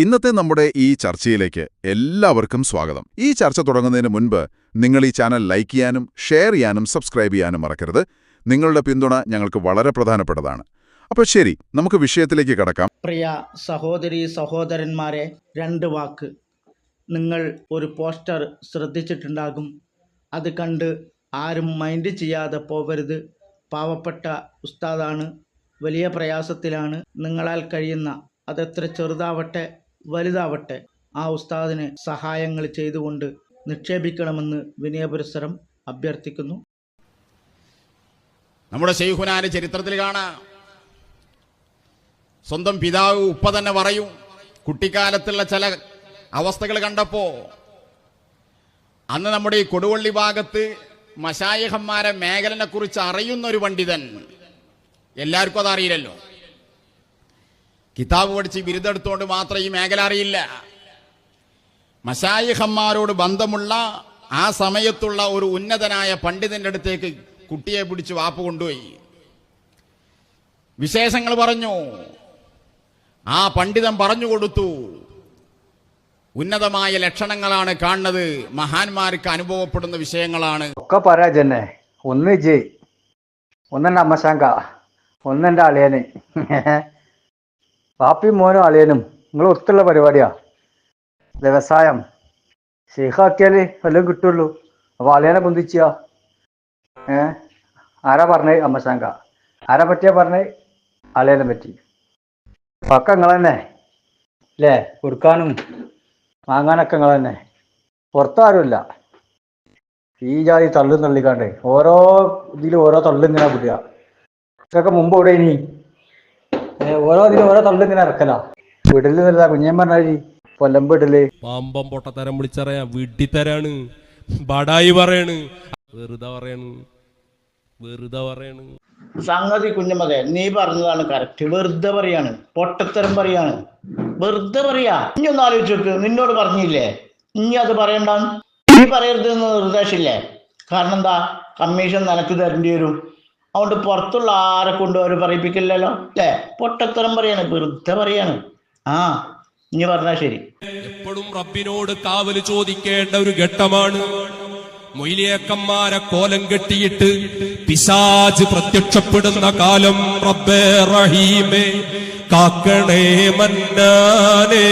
ഇന്നത്തെ നമ്മുടെ ഈ ചർച്ചയിലേക്ക് എല്ലാവർക്കും സ്വാഗതം. ഈ ചർച്ച തുടങ്ങുന്നതിന് മുൻപ് നിങ്ങൾ ഈ ചാനൽ ലൈക്ക് ചെയ്യാനും ഷെയർ ചെയ്യാനും സബ്സ്ക്രൈബ് ചെയ്യാനും മറക്കരുത്. നിങ്ങളുടെ പിന്തുണ ഞങ്ങൾക്ക് വളരെ പ്രധാനപ്പെട്ടതാണ്. അപ്പോൾ ശരി നമുക്ക് വിഷയത്തിലേക്ക് കടക്കാം. പ്രിയ സഹോദരി സഹോദരന്മാരെ രണ്ട് വാക്ക്. നിങ്ങൾ ഒരു പോസ്റ്റർ ശ്രദ്ധിച്ചിട്ടുണ്ടാകും. അത് കണ്ട് ആരും മൈൻഡ് ചെയ്യാതെ പോവരുത്. പാവപ്പെട്ട ഉസ്താദാണ്. വലിയ പ്രയാസത്തിലാണ്. നിങ്ങളാൽ കഴിയുന്ന അതെത്ര ചെറുതാവട്ടെ വലുതാവട്ടെ. ആ ഉസ്താദിനെ സഹായങ്ങൾ ചെയ്തുകൊണ്ട് നിക്ഷേപിക്കണമെന്ന് വിനയപുരസരം അഭ്യർത്ഥിക്കുന്നു. നമ്മുടെ ശൈഖുനാന്റെ ചരിത്രത്തിൽ കാണാം. സ്വന്തം പിതാവ് ഉപ്പ തന്നെ പറയും കുട്ടിക്കാലത്തുള്ള ചില അവസ്ഥകൾ കണ്ടപ്പോ അന്ന് നമ്മുടെ ഈ കൊടുവള്ളി ഭാഗത്ത് മശായഹന്മാരെ മേഖലനെ കുറിച്ച് അറിയുന്ന ഒരു പണ്ഡിതൻ. എല്ലാവർക്കും അതറിയില്ലല്ലോ. കിതാബ് പഠിച്ച് ബിരുദെടുത്തുകൊണ്ട് മാത്രം ഈ മേഖല അറിയില്ല. മശായിഹന്മാരോട് ബന്ധമുള്ള ആ സമയത്തുള്ള ഒരു ഉന്നതനായ പണ്ഡിതന്റെ അടുത്തേക്ക് കുട്ടിയെ പിടിച്ച് വാപ്പ് കൊണ്ടുപോയി. വിശേഷങ്ങൾ പറഞ്ഞു. ആ പണ്ഡിതൻ പറഞ്ഞു കൊടുത്തു. ഉന്നതമായ ലക്ഷണങ്ങളാണ് കാണുന്നത്. മഹാന്മാർക്ക് അനുഭവപ്പെടുന്ന വിഷയങ്ങളാണ്. ഒക്കെ പറയാ ജന്നെ. ഒന്ന് ജയ്. ഒന്നെന്റെ അമ്മശാങ്ക. ഒന്നെന്റെ അളിയന്. പാപ്പിയും മോനും അളിയനും നിങ്ങൾ ഒത്തുള്ള പരിപാടിയാ. വ്യവസായം. ഷെയ്ഖാക്കിയാൽ വല്ലതും കിട്ടുള്ളൂ. അപ്പൊ അളിയനെ പൊന്തിച്ച ഏ? ആരാ പറഞ്ഞേ? അമ്മശാങ്ക ആരാ പറ്റിയാ പറഞ്ഞേ? അളിയനെ പറ്റി. പക്ക നിങ്ങൾ തന്നെ. അല്ലേ കൊടുക്കാനും വാങ്ങാനൊക്കെ നിങ്ങൾ തന്നെ. പുറത്താരുമില്ല ഈ ജാതി തള്ളും തള്ളിക്കാണ്ട്. ഓരോ ഇതിലും ഓരോ തള്ളും ഇങ്ങനെ വിടുക ഇതൊക്കെ മുമ്പ് ഇവിടെ ഇനി? ഓരോ ഇതിലും ഓരോ തള്ളി ഇങ്ങനെ ഇറക്കല. വിടൽ നല്ല കുഞ്ഞൻ പറഞ്ഞാൽ കൊല്ലമ്പ് ഇടൽ. പാമ്പം പൊട്ടത്തരം വിളിച്ചറിയാ വിട്ടിത്തരാണ്. ബടായി പറയണ്. വെറുതെ പറയണ്. വെറുതെ പറയണ്. സംഗതി കുഞ്ഞമ്മകെ നീ പറഞ്ഞതാണ് കറക്റ്റ് വെറുതെ പറയാണ്. പൊട്ടത്തരം പറയാണ്. വെറുതെ പറയാ. ഇനി ഒന്ന് ആലോചിച്ച് നോക്ക് നിന്നോട് പറഞ്ഞില്ലേ? ഇനി അത് പറയണ്ട നീ പറയരുതെന്ന് നിർദ്ദേശമില്ലേ കാരണം എന്താ? കമ്മീഷൻ നിനക്ക് തരേണ്ടി വരും. അതുകൊണ്ട് പുറത്തുള്ള ആരെ കൊണ്ട് പറയിപ്പിക്കില്ലല്ലോ? അല്ലേ പൊട്ടത്തരം പറയാണ് വെറുതെ പറയാണ്. ആ ഇനി പറഞ്ഞാ ശരി. എപ്പോഴും റബ്ബിനോട് കാവൽ ചോദിക്കേണ്ട ഒരു ഘട്ടമാണ്. മൊയിലിയേക്കന്മാരെ കോലം കെട്ടിയിട്ട് പിശാജ് പ്രത്യക്ഷപ്പെടുന്ന കാലം റബ്ബേ റഹീമേ കാക്കണേ മന്നാനേ.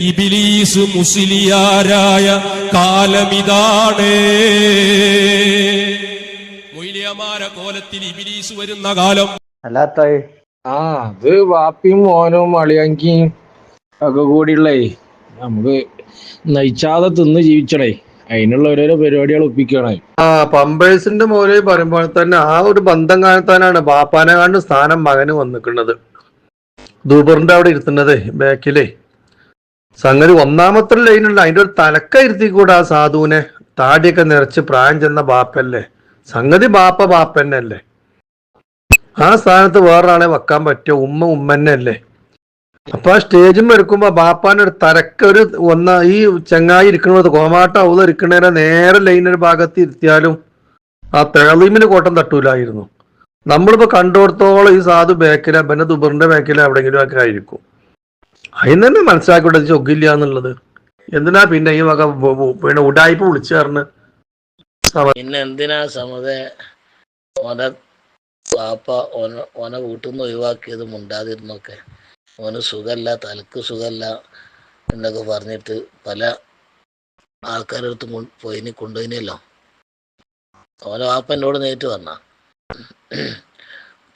ഇബിലീസ് മുസ്ലിയാരായ കാലമിതാണേ. മൊയിലിയമാരെ കോലത്തിൽ ഇബിലീസ് വരുന്ന കാലം. അല്ലാത്ത ആ അത് വാപ്പിയും മോനും അളിയങ്കിയും ഒക്കെ കൂടിയുള്ളേ. നമുക്ക് നയിച്ചാതെ തിന്ന് ജീവിച്ചടേ അതിനുള്ള ഓരോരോ പരിപാടികൾ ഒപ്പിക്കണേ ആ പമ്പേഴ്സിന്റെ മോലെ പറയുമ്പോൾ തന്നെ ആ ഒരു ബന്ധം കാണത്താനാണ് ബാപ്പാനെ കണ്ട് സ്ഥാനം മകന് വന്നിക്കുന്നത്. ദൂബറിന്റെ അവിടെ ഇരുത്തുന്നത് ബാക്കിലേ. സംഗതി ഒന്നാമത്തെ ലൈനുള്ള അതിന്റെ ഒരു തലക്ക ഇരുത്തിക്കൂടെ ആ സാധുവിനെ. താടിയൊക്കെ നിറച്ച് പ്രായം ചെന്ന ബാപ്പല്ലേ സംഗതി ബാപ്പ ബാപ്പന്നെ അല്ലേ ആ സ്ഥാനത്ത് വേറൊരാളെ വെക്കാൻ പറ്റുമോ ഉമ്മ ഉമ്മന്നെ അല്ലേ അപ്പൊ ആ സ്റ്റേജും എടുക്കുമ്പോ തലക്ക ഒരു ഒന്ന ഈ ചങ്ങായി ഇരിക്കുന്നത് കോമാട്ട ഇരിക്കണേരെ നേരെ ലൈനൊരു ഭാഗത്ത് ഇരുത്തിയാലും ആ തെളീമിന് കോട്ടം തട്ടൂലായിരുന്നു. നമ്മളിപ്പോ കണ്ടുകൊടുത്തോളം ഈ സാധു ബേക്കില പിന്നെ ദുബറിന്റെ ബേക്കില എവിടെയെങ്കിലും ഒക്കെ ആയിരിക്കും. അതിന് തന്നെ മനസ്സിലാക്കിയിട്ട് ചൊക്കില്ല എന്നുള്ളത്. എന്തിനാ പിന്നെ ഈ വക പിന്നെ ഉടായ്പ വിളിച്ചു പറഞ്ഞ് പിന്നെ എന്തിനാ സമതെ ഓനെ പാപ്പ ഓന ഓനെ വീട്ടിൽ നിന്ന് ഒഴിവാക്കിയത് മുണ്ടാതിരുന്നൊക്കെ? ഓന് സുഖമല്ല തലക്ക് സുഖമല്ല എന്നൊക്കെ പറഞ്ഞിട്ട് പല ആൾക്കാരുടെ അടുത്ത് പോയിനി കൊണ്ടുപോയിനല്ലോ ഓനെ വാപ്പ എന്നോട് നേരിട്ട് പറഞ്ഞ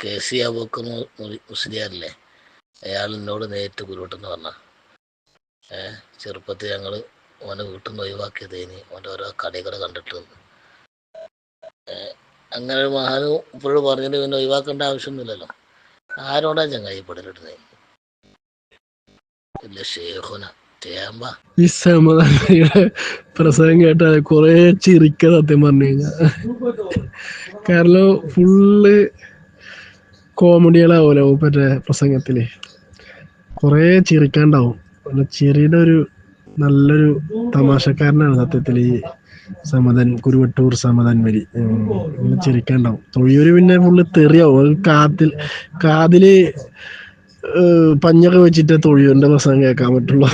കെ സി അബൂക്കർ മുസ്ലിയാറില്ലേ അയാൾ എന്നോട് നേരിട്ട് ഗുരുവട്ടെന്ന് പറഞ്ഞ ഏഹ് ചെറുപ്പത്തിൽ ഞങ്ങൾ ഓനെ വീട്ടിൽ നിന്ന് ഒഴിവാക്കിയതേനി. ഓന്റെ ഓരോ കടികൾ കണ്ടിട്ട് അങ്ങനെ ഒരു മഹാന് ഇപ്പോഴും പറഞ്ഞിട്ട് പിന്നെ ഒഴിവാക്കേണ്ട ആവശ്യമൊന്നുമില്ലല്ലോ. ആരോടാ ചങ്ങായിപ്പെടലിടുന്നേ ഇല്ല ഷേഖുന തേമ്പ. ഈ സമാധാനിയുടെ പ്രസംഗം കേട്ട കൊറേ ചിരിക്ക സത്യം പറഞ്ഞു കഴിഞ്ഞാ. കാരണം ഫുള്ള് കോമഡികളാവൂലോ മറ്റേ പ്രസംഗത്തിൽ. കൊറേ ചിരിക്കാണ്ടാവും. ചിരിയുടെ ഒരു നല്ലൊരു തമാശക്കാരനാണ് സത്യത്തിൽ ഈ സമതൻ കുരുവട്ടൂർ സമതൻ വരി. ചിരിക്കണ്ടാവും ഇങ്ങനെ തൊഴിയൂര് പിന്നെ ഫുള്ള് തെറിയാവും. കാതിൽ കാതിൽ പഞ്ഞൊക്കെ വെച്ചിട്ട് തൊഴിയൂരിന്റെ പ്രസംഗം കേൾക്കാൻ പറ്റുള്ളൂ.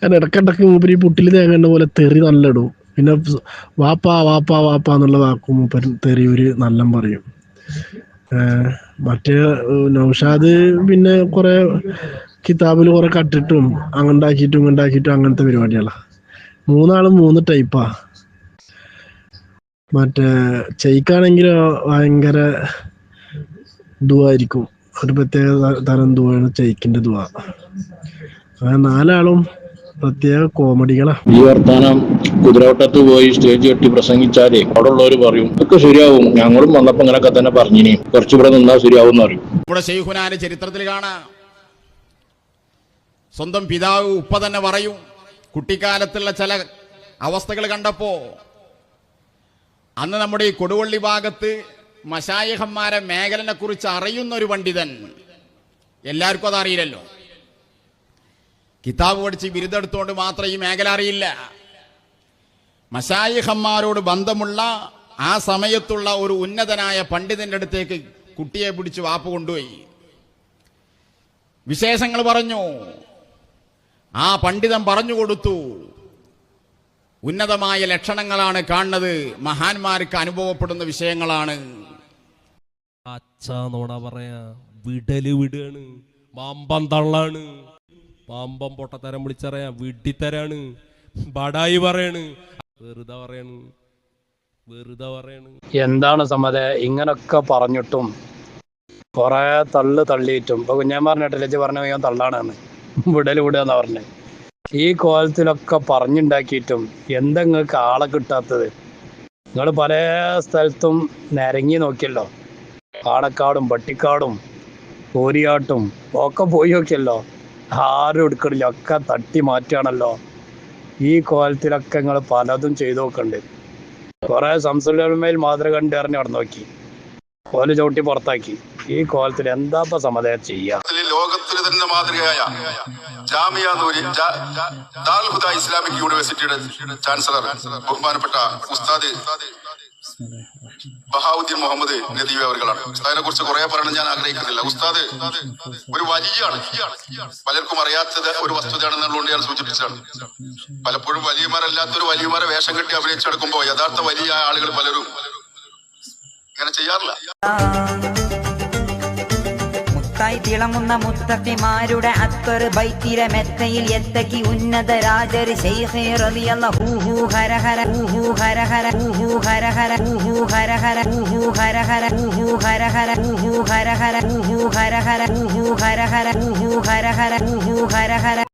ഞാൻ ഇടക്കിടക്ക് മൂപ്പര് ഈ പുട്ടിൽ തേങ്ങേണ്ട പോലെ തെറി നല്ല ഇടും പിന്നെ വാപ്പാ വാപ്പാ വാപ്പാ എന്നുള്ള വാക്കും മൂപ്പര് തെറിയൂര് നല്ല പറയും. മറ്റേ നൗഷാദ് പിന്നെ കുറെ കിതാബിൽ കുറെ കട്ടിട്ടും അങ്ങണ്ടാക്കിയിട്ടും ഇങ്ങണ്ടാക്കിയിട്ടും അങ്ങനത്തെ പരിപാടികളാ. മൂന്നാളും മൂന്ന് ടൈപ്പാ മറ്റേ ചെയ്ക്കാണെങ്കിലോ ഭയങ്കര ദുവായിരിക്കും. ഒരു പ്രത്യേക തരം ദുവാണ് ചെയ്ക്കിന്റെ ദുവ. അങ്ങനെ നാലാളും പ്രത്യേക കോമഡികളാ. ഈ വർത്താനം കുതിരവട്ടത്ത് പോയി സ്റ്റേജ് കെട്ടി പ്രസംഗിച്ചാലേ അവിടെ ഉള്ളവർ പറയും ഒക്കെ ശരിയാവും. ഞങ്ങളും വന്നപ്പോ ഇങ്ങനൊക്കെ തന്നെ പറഞ്ഞിനി. കുറച്ചുകൂടെ നിന്നാ ശരിയാവും എന്ന് പറയും. നമ്മുടെ ഷെയ്ഖുനാന്റെ ചരിത്രത്തിൽ കാണാം. സ്വന്തം പിതാവ് ഉപ്പ തന്നെ പറയും. കുട്ടിക്കാലത്തുള്ള ചില അവസ്ഥകൾ കണ്ടപ്പോ അന്ന് നമ്മുടെ ഈ കൊടുവള്ളി ഭാഗത്ത് മശായിഹന്മാരെ മേഖലനെ കുറിച്ച് അറിയുന്ന ഒരു പണ്ഡിതൻ. എല്ലാവർക്കും അതറിയില്ലല്ലോ. കിതാബ് പഠിച്ച് ബിരുദെടുത്തുകൊണ്ട് മാത്രം ഈ മേഖല അറിയില്ല. മശായിഹന്മാരോട് ബന്ധമുള്ള ആ സമയത്തുള്ള ഒരു ഉന്നതനായ പണ്ഡിതന്റെ അടുത്തേക്ക് കുട്ടിയെ പിടിച്ച് വാപ്പ് കൊണ്ടുപോയി. വിശേഷങ്ങൾ പറഞ്ഞു. ആ പണ്ഡിതം പറഞ്ഞു കൊടുത്തു. ഉന്നതമായ ലക്ഷണങ്ങളാണ് കാണുന്നത്. മഹാന്മാർക്ക് അനുഭവപ്പെടുന്ന വിഷയങ്ങളാണ്. അച്ഛാ നോണ പറയാ. വിടൽ വിടുകയാണ് പാമ്പം തള്ളാണ്. പാമ്പം പൊട്ടത്തരം വിളിച്ചറിയാ. വിഡ്ഢിത്തരാണ് ബടായി പറയാണ്. വെറുതെ പറയാണ്. വെറുതെ പറയാണ്. എന്താണ് സമ്മത ഇങ്ങനൊക്കെ പറഞ്ഞിട്ടും കൊറേ തള്ളു തള്ളിയിട്ടും. ഇപ്പൊ കുഞ്ഞാൻ പറഞ്ഞിട്ടില്ല ഇജ്ജ് പറഞ്ഞ തള്ളാണ് തള്ളാണെന്ന് വിടൽ വിടുക എന്നാ പറഞ്ഞത് ഈ കോലത്തിലൊക്കെ പറഞ്ഞുണ്ടാക്കിയിട്ടും എന്താ നിങ്ങൾക്ക് ആളെ കിട്ടാത്തത്? നിങ്ങൾ പല സ്ഥലത്തും നിരങ്ങി നോക്കിയല്ലോ. കാടക്കാടും പട്ടിക്കാടും കോരിയാട്ടും ഒക്കെ പോയി നോക്കിയല്ലോ. ആരും എടുക്കണില്ല ഒക്കെ തട്ടി മാറ്റുകയാണല്ലോ ഈ കോലത്തിലൊക്കെ നിങ്ങൾ പലതും ചെയ്തു നോക്കണ്ട്. കുറെ സംസുലമേൽ മാതൃക കണ്ട് ഇറങ്ങി അവിടെ നോക്കി കോൽ ചവിട്ടി പുറത്താക്കി. ഈ കോലത്തിൽ എന്താപ്പ സമതയാ സമാധാനം ചെയ്യാ? തന്നെ മാതൃകയായ ജാമിയ നൂരി ദാൽഹുദ ഇസ്ലാമിക് യൂണിവേഴ്സിറ്റിയുടെ ചാൻസലർ ബഹുമാനപ്പെട്ട ഉസ്താദ് ബഹാവുദ്ദീൻ മുഹമ്മദ് നദീവ അവർകളാണ് ഉസ്താദിനെ കുറിച്ച് കുറെ പറയണം ഞാൻ ആഗ്രഹിക്കുന്നില്ല. ഉസ്താദ് ഒരു വലിയാണ്. പലർക്കും അറിയാത്തത് ഒരു വസ്തുതയാണെന്നുള്ളതുകൊണ്ട് ഞാൻ സൂചിപ്പിച്ചതാണ്. പലപ്പോഴും വലിയമാരല്ലാത്ത ഒരു വലിയമാരെ വേഷം കെട്ടി അഭിനയിച്ചെടുക്കുമ്പോ യഥാർത്ഥ വലിയ ആളുകൾ പലരും ഇങ്ങനെ ചെയ്യാറില്ല. മുത്തായി തിളങ്ങുന്ന മുത്തക്കിമാരുടെ അക്ബർ ബൈത്തിര മെത്തയിൽ എത്തക്കി ഉന്നത റളിയല്ല ഹരഹര ഹരഹര ഹരഹര ഹരഹര ഹരഹര ഹരഹര ഹര ഹര ഹൂ ഹൂ